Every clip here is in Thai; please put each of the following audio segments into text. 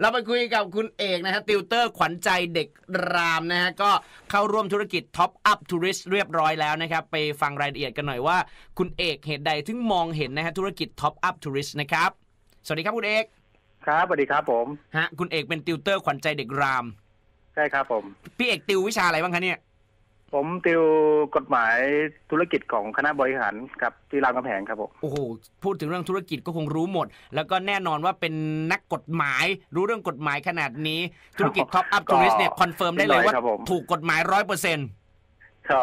เราไปคุยกับคุณเอกนะฮะติวเตอร์ขวัญใจเด็กรามนะฮะก็เข้าร่วมธุรกิจ Top Up Tourist เรียบร้อยแล้วนะครับ ไปฟังรายละเอียดกันหน่อยว่า คุณเอกเหตุใดถึงมองเห็นนะฮะธุรกิจ Top Up Tourist นะครับ สวัสดีครับคุณเอกครับสวัสดีครับผมฮะคุณเอกเป็นติวเตอร์ขวัญใจเด็กราม ใช่ครับผม พี่เอกติววิชาอะไรบ้างคะเนี่ย ผมติวกฎหมายธุรกิจของคณะบริหารครับที่รามคำแหงครับผมโอ้โหพูดถึงเรื่องธุรกิจก็คงรู้หมด แล้วก็แน่นอนว่าเป็นนักกฎหมาย รู้เรื่องกฎหมายขนาดนี้ ธุรกิจ Top Up Tourist เนี่ยคอนเฟิร์มได้เลยว่าถูกกฎหมายร้อยเปอร์เซ็นต์ก็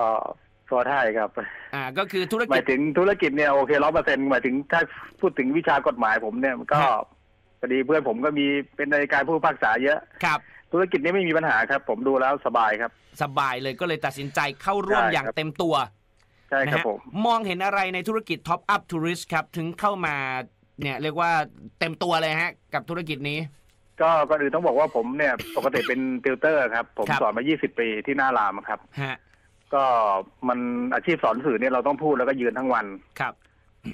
พอได้ครับ อ่าก็คือธุรหกิมาจยถึงธุรกิจเนี่ยโอเคร้อยเปอร์เซ็นต์หมายถึงถ้าพูดถึงวิชากฎหมายผมเนี่ยมันก็ฮะพอดีเพื่อนผมก็มีเป็นในการผู้พิพากษาเยอะครับ ธุรกิจนี้ไม่มีปัญหาครับ ผมดูแล้วสบายครับ สบายเลยก็เลยตัดสินใจเข้าร่วมใช่อย่างครับเต็มตัวใช่นะครับฮะผมมองเห็นอะไรในธุรกิจ Top Up Tourist ครับ ถึงเข้ามาเนี่ยเรียกว่าเต็มตัวเลยฮะ กับธุรกิจนี้ ก็ก่อนอื่นต้องบอกว่าผมเนี่ย ปกติเป็นติวเตอร์ครับ ผมครับสอนมา 20 ปีที่หน้ารามครับฮะก็มันอาชีพสอนสื่อเนี่ยเราต้องพูดแล้วก็ยืนทั้งวันครับ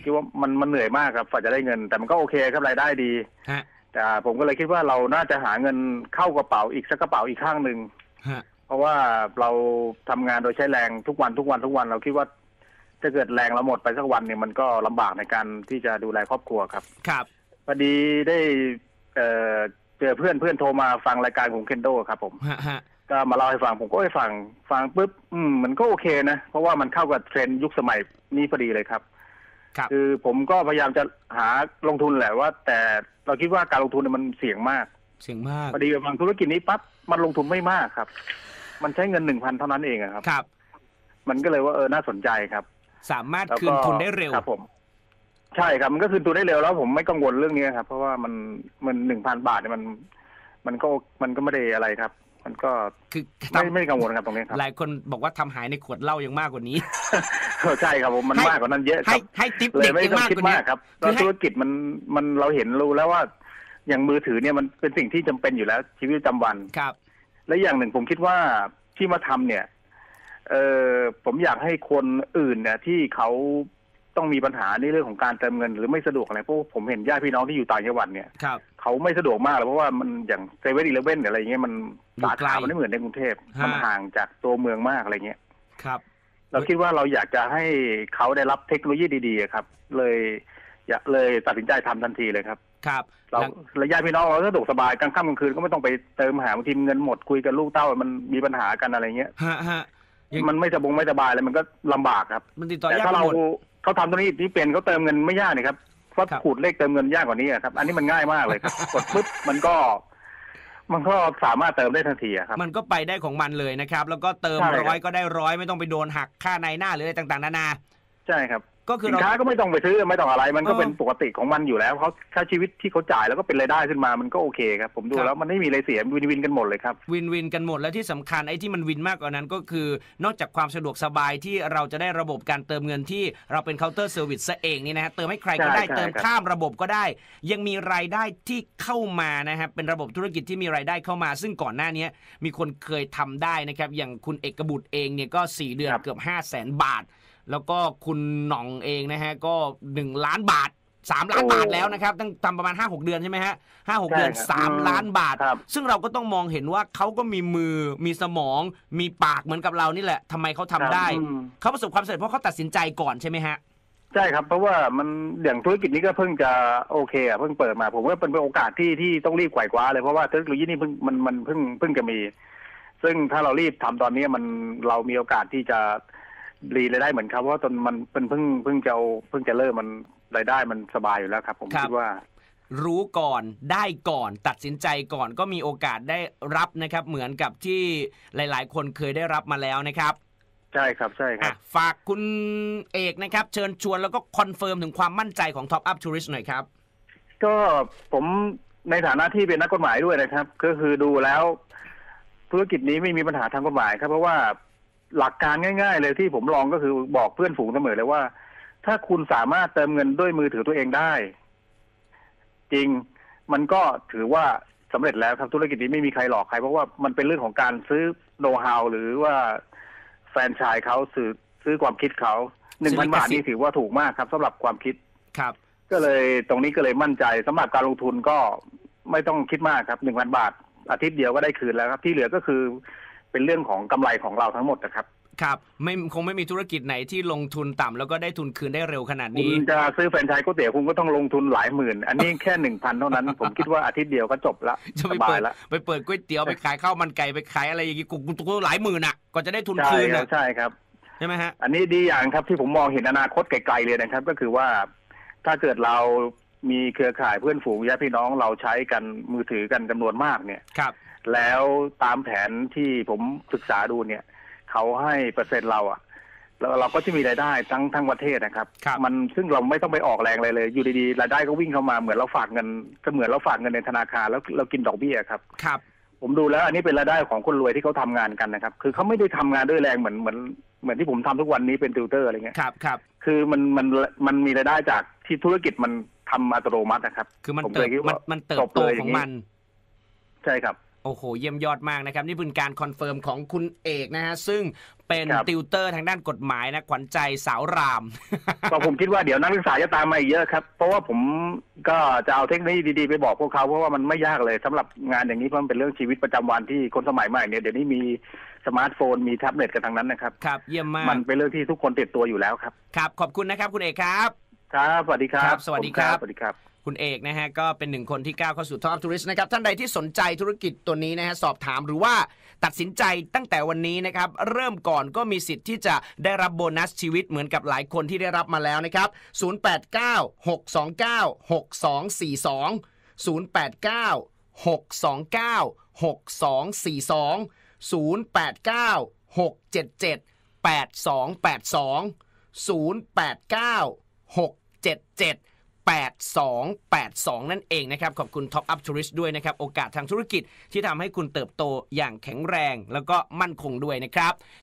คิดว่ามันมันเหนื่อยมากครับฝ่าจะได้เงิน แต่มันก็โอเคครับรายได้ดีฮะ แต่ผมก็เลยคิดว่าเราน่าจะหาเงินเข้ากระเป๋าอีกสักกระเป๋าอีกข้างหนึ่งฮะ เพราะว่าเราทำงานโดยใช้แรงทุกวันทุกวันทุกวัน เราคิดว่าถ้าเกิดแรงเราหมดไปสักวันเนี่ยมันก็ลำบากในการที่จะดูแลครอบครัวครับ ครับ พอดีได้เอ่อเจอเพื่อนเพื่อนโทรมาฟังรายการของเคนโดครับผม ฮะฮะ ก็มาเล่าให้ฟังผมก็ไปฟังฟังปุ๊บอืมมันก็โอเคนะ เพราะว่ามันเข้ากับเทรนด์ยุคสมัยนี้พอดีเลยครับ ครับคือผมก็พยายามจะหาลงทุนแหละว่า แต่เราคิดว่าการลงทุนเนี่ยมันเสี่ยงมาก เสียงมากพอดีบางธุรกิจนี้ปั๊บมันลงทุนไม่มากครับ มันใช้เงินหนึ่งพันเท่านั้นเองอะครับครับ มันก็เลยว่าเออน่าสนใจครับ สามารถแล้วคืก็นทุนได้เร็วครับ ผม ใช่ครับมันก็คืนทุนได้เร็วแล้ว ผมไม่กังวลเรื่องนี้ครับ เพราะว่ามันมันหนึ่งพันบาทเนี่ยมัน มันก็มันก็ไม่ได้อะไรครับ มันก็คือไม่ทำไม่กังวลครับตรงนี้ครับหลายคนบอกว่าทำหายในขวดเหล้ายังมากกว่านี้ใช่ครับผมมันให้มากกว่านั้นเยอะคให้รับให้ทิปเลเด็ยกไม่ยังต้องมากคิดกว่านี้มากครับคืแล้อวให้ธุรกิจมันมันเราเห็นรู้แล้วว่า อย่างมือถือเนี่ยมันเป็นสิ่งที่จำเป็นอยู่แล้ว ชีวิตประจำวันครับ และอย่างหนึ่งผมคิดว่าที่มาทำเนี่ย เออผมอยากให้คนอื่นเนี่ยที่เขา ต้องมีปัญหาในเรื่องของการเติมเงิน หรือไม่สะดวกอะไรเพราะผมเห็นญาติพี่น้องที่อยู่ต่างจังหวัดเนี่ยครับ เขาไม่สะดวกมากเลยเพราะว่ามันอย่างเซเว่นอีเลฟเว่นอะไรเงี้ยมันอยู่สาไกลขามันไม่เหมือนในกรุงเทพฮะ มันห่างจากตัวเมืองมากอะไรเงี้ยครับ เราคิดว่าเราอยากจะให้เขาได้รับเทคโนโลยีดีๆครับ เลยอยากเลยตัดสินใจทำทันทีเลยครับ ครับเราแล้วระยะพี่น้องเราสะดวกสบายกลางค่ำกลางคืนก็ไม่ต้องไปเติมหาบางทีเงินหมดคุยกับลูกเต้ามันมีปัญหากันอะไรเงี้ย ฮะฮะยังมันไม่สบงไม่สบายเลยมันก็ลำบากครับ มันติดต่อแต่ยากถ้าไปเราหมด เขาทำตรงนี้ที่เป็นเขาเติมเงินไม่ยากนี่ครับเพราะครับ ขูดเลขเติมเงินยากกว่านี้อะครับ อันนี้มันง่ายมากเลยครับ กดปุ๊บมันก็ มันก็สามารถเติมได้ทันทีอะครับ มันก็ไปได้ของมันเลยนะครับ แล้วก็เติมใช่ครับ ร้อยก็ได้ร้อยไม่ต้องไปโดนหักค่าในหน้าหรืออะไรต่างๆนานา ใช่ครับ ก็คือสินเราค้าก็ไม่ต้องไปซื้อไม่ต้องอะไร มันก็เออเป็นปกติของมันอยู่แล้วเขาค่าชีวิตที่เขาจ่ายแล้วก็เป็นรายได้ขึ้นมามันก็โอเคครับผมดูครับแล้วมันไม่มีอะไรเสียวินวินกันหมดเลยครับวินวินกันหมดและที่สำคัญไอ้ที่มันวินมากกว่านั้นก็คือ นอกจากความสะดวกสบายที่เราจะได้ระบบการเติมเงินที่เราเป็นเคาน์เตอร์เซอร์วิสซะเองนี่นะฮะเติมให้ใครก็ได้ใช่ใช่เติมครับข้ามระบบก็ได้ ยังมีรายได้ที่เข้ามานะฮะเป็นระบบธุรกิจที่มีรายได้เข้ามา ซึ่งก่อนหน้านี้มีคนเคยทำได้นะครับอย่างคุณเอกบุตรเองเนี่ยก็สี่เดือนเกือบ 5 0 0แสนบาท แล้วก็คุณหน่องเองนะฮะก็ 1 ล้านบาท 3 ล้านบาทแล้วนะครับตั้งทำประมาณ 5-6 เดือนใช่ไหมฮะห้าหกใช่เดือนครับสามอืมล้านบาทครับซึ่งเราก็ต้องมองเห็นว่าเขาก็มีมือมีสมองมีปากเหมือนกับเรานี่แหละทำไมเขาทำได้ครับอืมเขาประสบความสำเร็จเพราะเขาตัดสินใจก่อนใช่ไหมฮะใช่ครับเพราะว่ามันอย่างธุรกิจนี้ก็เพิ่งจะโอเคอะเพิ่งเปิดมา ผมว่าเป็นโอกาสที่ที่ต้องรีบไขว่คว้าเลยเพราะว่าเทคโนโลยีนี่เพิ่งมันมันเพิ่งเพิ่งจะมี ซึ่งถ้าเรารีบทำตอนนี้มันเรามีโอกาสที่จะ รีรายได้เหมือนครับเพราะว่าตอนมันเป็นเพิ่งเพิ่งจะเอาเพิ่งจะเริ่มมันรายได้มันสบายอยู่แล้วครับ ผมครับคิดว่ารู้ก่อนได้ก่อนตัดสินใจก่อนก็มีโอกาสได้รับนะครับ เหมือนกับที่หลาย ๆ คนเคยได้รับมาแล้วนะครับ ใช่ครับใช่ครัอะบฝากคุณเอกนะครับ เชิญชวนแล้วก็คอนเฟิร์มถึงความมั่นใจของ Top Up Tourist หน่อยครับ ก็ผมในฐานะที่เป็นนักกฎหมายด้วยนะครับ ก็คือดูแล้ว ธุรกิจนี้ไม่มีปัญหาทางกฎหมายครับ เพราะว่า หลักการง่าย ๆ เลยที่ผมลองก็คือบอกเพื่อนฝูงเสมอเลยว่า ถ้าคุณสามารถเติมเงินด้วยมือถือตัวเองได้ จริงมันก็ถือว่าสำเร็จแล้วครับธุรกิจนี้ไม่มีใครหลอกใคร เพราะว่ามันเป็นเรื่องของการซื้อโน้ตฮาวหรือว่าแฟรนไชายเขาซื้อซื้อความคิดเขาหนึ่งซื้พัอนลิขบาทสิทธิ์นี่ถือว่าถูกมากครับสำหรับความคิดครับ ก็เลยตรงนี้ก็เลยมั่นใจสำหรับการลงทุนก็ไม่ต้องคิดมากครับหนึ่งพันบาท อาทิตย์เดียวก็ได้คืนแล้วครับ ที่เหลือก็คือ เป็นเรื่องของกำไรของเราทั้งหมดนะครับครับไม่คงไม่มีธุรกิจไหนที่ลงทุนต่ำแล้วก็ได้ทุนคืนได้เร็วขนาดคุณนี้จะซื้อแฟรนไชส์ก๋วยเตี๋ยวคุณก็ต้องลงทุนหลายหมื่น อันนี้แค่หนึ่งพันเท่านั้น ผมคิดว่าอาทิตย์เดียวก็จบละจะสไปบาเปิยดละไปเปิดก๋วยเตี๋ยวไปขายข้าวมันไก่ไปขายอะไรอย่างงี้กูกูกูหลายหมื่นอะก็จะได้ทุนใช่คืนครัอะบใช่ครับใช่ไหมฮะอันนี้ดีอย่างครับที่ผมมองเห็นอนาคตไกลๆเลยนะครับ ก็คือว่า ถ้าเกิดเรามีเครือข่ายเพื่อนฝูงญาติพี่น้องเราใช้กันมือถือกันจำนวนมากเนี่ยครับ แล้วตามแผนที่ผมศึกษาดูเนี่ย เขาให้เปอร์เซ็นต์เราอะแล้วเราก็จะมีรายได้ทั้งทั้งประเทศนะครับครับมันซึ่งเราไม่ต้องไปออกแรงอะไรเลย อยู่ดีๆรายได้ก็วิ่งเข้ามาเหมือนเราฝากเงินก็เหมือนเราฝากเงินในธนาคารแล้วเรากินดอกเบี้ยครับครับ ผมดูแล้วอันนี้เป็นรายได้ของคนรวยที่เขาทำงานกันนะครับ คือเขาไม่ได้ทำงานด้วยแรงเหมือนเหมือนเหมือนที่ผมทำทุกวันนี้เป็นติวเตอร์อะไรเงี้ยครับครับคือมันมันมันมีรายได้จากที่ธุรกิจมันทำอัตโนมัตินะครับ คือมันผมเติบเลยคิดมันว่ามันเติบจบโตเลยอขย่าองงนี้มัน ใช่ครับโอ้โห เยี่ยมยอดมากนะครับ นี่เป็นการคอนเฟิร์มของคุณเอกนะฮะ ซึ่งเป็นครับติวเตอร์ทางด้านกฎหมายนะขวัญใจสาวรามก็ผมคิดว่าเดี๋ยวนักศึกษาจะตามมาอีกเยอะครับ เพราะว่าผมก็จะเอาเทคโนโลยีดีๆไปบอกพวกเขาเพราะว่ามันไม่ยากเลยสำหรับงานอย่างนี้เพราะมันเป็นเรื่องชีวิตประจำวันที่คนสมัยใหม่เนี่ยเดี๋ยวนี้มีสมาร์ทโฟนมีแท็บเล็ตกันทั้งนั้นนะครับครับเยี่ยมมากมันเป็นเรื่องที่ทุกคนติดตัวอยู่แล้วครับครับขอบคุณนะครับคุณเอกครับ ครับสวัสดีครัครับบสวัสดีครับผมสวัสดีครับ คุณเอกนะฮะก็เป็นหนึ่งคนที่ก้าวเข้าสู่ Top Up Tourist นะครับท่านใดที่สนใจธุรกิจตัวนี้นะฮะสอบถามหรือว่าตัดสินใจตั้งแต่วันนี้นะครับเริ่มก่อนก็มีสิทธิ์ที่จะได้รับโบนัสชีวิตเหมือนกับหลายคนที่ได้รับมาแล้วนะครับ 089 629 6242 089 677 8282 089 677 8282 นั่นเองนะครับ ขอบคุณ Top Up Tourist ด้วยนะครับ โอกาสทางธุรกิจที่ทำให้คุณเติบโตอย่างแข็งแรง แล้วก็มั่นคงด้วยนะครับ